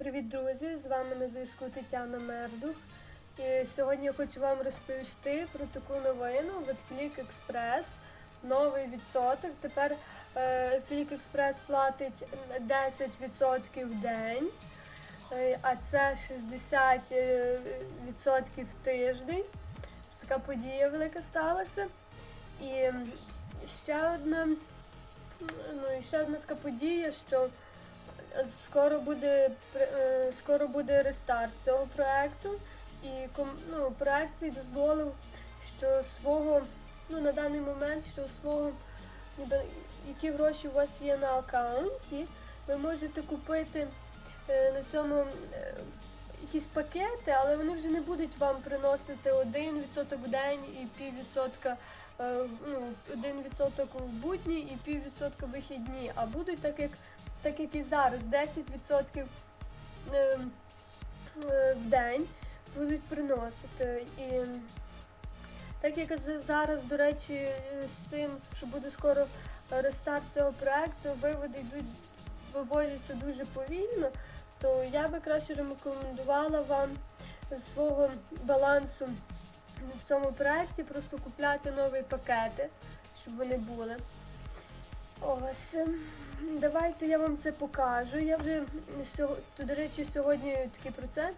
Привіт, друзі! З вами на зв'язку Тетяна Мердух. І сьогодні я хочу вам розповісти про таку новину від Click Express. Новий відсоток. Тепер е, Click Express платить 10% в день, е, а це 60% е, в тиждень. Така подія велика сталася. І ще одна, ну, і ще одна така подія, що скоро буде е, скоро буде рестарт цього проекту, і ну, проект цей дозволив, що свого ну на даний момент, що свого ніби які гроші у вас є на аккаунті, ви можете купити е, на цьому е, якісь пакети, але вони вже не будуть вам приносити 1% в день і піввідсотка. е, Ну, 1% в будні і піввідсотка вихідні, а будуть так як так як і зараз, 10% е, е, в день будуть приносити. І так як зараз, до речі, з тим, що буде скоро рестарт цього проекту, виводи йдуть, виводяться дуже повільно, то я би краще рекомендувала вам свого балансу в цьому проекті просто купляти нові пакети, щоб вони були. Ось. Давайте я вам це покажу. Я вже то, до речі, сьогодні такий процес.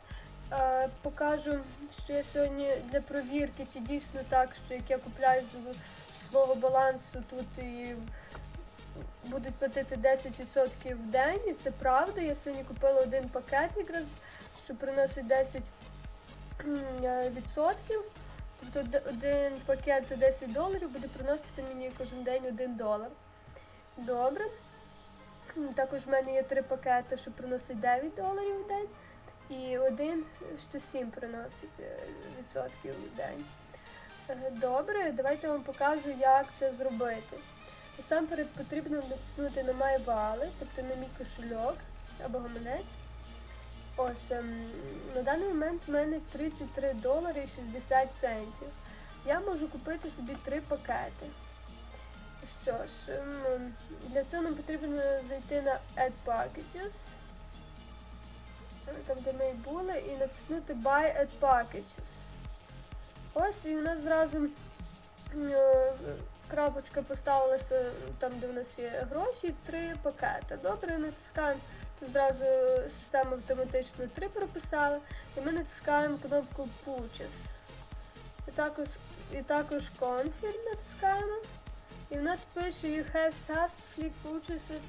Е, покажу, що я сьогодні для провірки, чи дійсно так, що як я купляю з свого балансу тут і будуть платити 10% в день. І це правда. Я сьогодні купила один пакет якраз, що приносить 10 м, е. Тобто один пакет за 10 доларів буде приносити мені кожен день 1 долар. Добре. Також в мене є три пакети, що приносить 9 доларів в день, і один, що 7 приносить е, відсотків в день. Е, Добре, давайте я вам покажу, як це зробити. Насамперед потрібно натиснути на My Wallet, тобто на мій кошельок або гаманець. Ось ем, на даний момент в мене 33 долари і 60 центів. Я можу купити собі три пакети. Що ж, ем, для цього нам потрібно зайти на Add Packages, е, там де ми і були, і натиснути Buy Add Packages. Ось і у нас зразу м, крапочка поставилася там, де у нас є гроші, три пакети. Добре, натискаємо. Тут зразу система автоматично три прописала, і ми натискаємо кнопку Purchase. І також, і також Confirm натискаємо. І в нас пише You have successfully purchased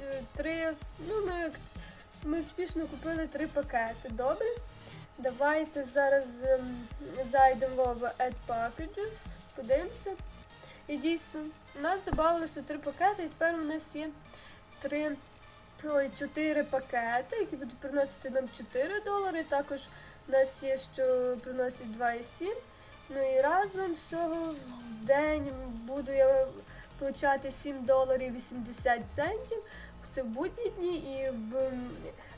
е, три. Ну, ми, ми успішно купили три пакети. Добре? Давайте зараз ем, зайдемо в Add Packages, подивимося. І дійсно, у нас додалося три пакети, і тепер у нас є три, ой, чотири пакети, які будуть приносити нам 4 долари. Також у нас є, що приносить 2,7. Ну і разом всього в день буду я получати 7 доларів 80 центів. Це в будні дні і в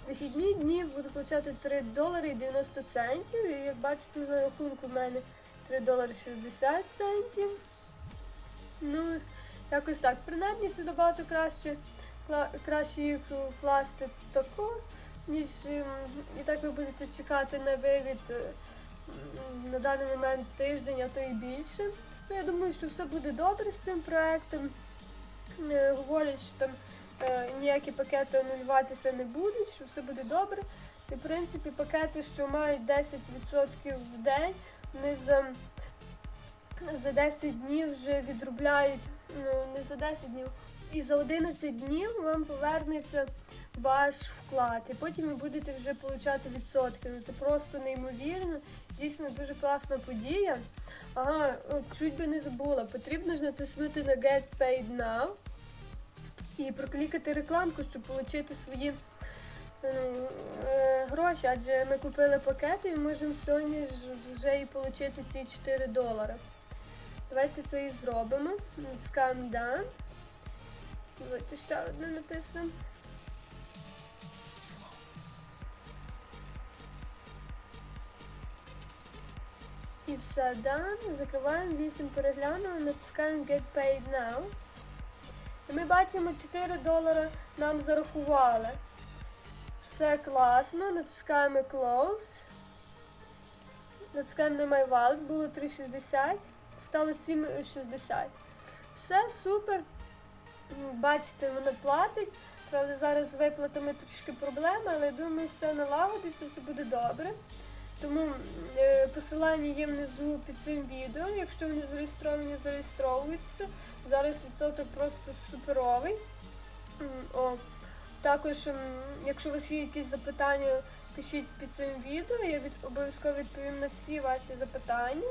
вихідні дні буду получати 3 долари 90 центів. І як бачите, на рахунку в мене 3 долари 60 центів. Ну, якось так. Принаймні це набагато краще, краще їх вкласти тако, ніж ем, і так ви будете чекати на вивід е, на даний момент тиждень, а то і більше. Ну, я думаю, що все буде добре з цим проектом. Е, Говорять, що там е, ніякі пакети анулюватися не будуть, що все буде добре. І в принципі пакети, що мають 10% в день, вони за, за 10 днів вже відробляють, ну не за 10 днів, і за 11 днів вам повернеться ваш вклад. І потім ви будете вже отримати відсотки. Ну це просто неймовірно. Дійсно дуже класна подія. Ага, чуть би не забула. Потрібно ж натиснути на Get Paid Now і проклікати рекламку, щоб отримати свої ну, е, гроші. Адже ми купили пакети і можемо сьогодні вже і отримати ці 4 долари. Давайте це і зробимо. Натискаємо Done. Давайте ще одне натиснемо. І все done. Закриваємо 8 переглянули, натискаємо Get Paid Now. І ми бачимо 4 долари нам зарахували. Все класно. Натискаємо Close. Натискаємо на My. Було 3,60. Стало 7,60. Все супер. Бачите, вона платить. Правда, зараз з виплатами трішки проблеми, але я думаю, все налагодиться, все буде добре. Тому е, посилання є внизу під цим відео. Якщо ви не зареєстровані, зареєстровуйтеся. Зараз відсоток просто суперовий. О. Також, якщо у вас є якісь запитання, пишіть під цим відео. Я від, обов'язково відповім на всі ваші запитання.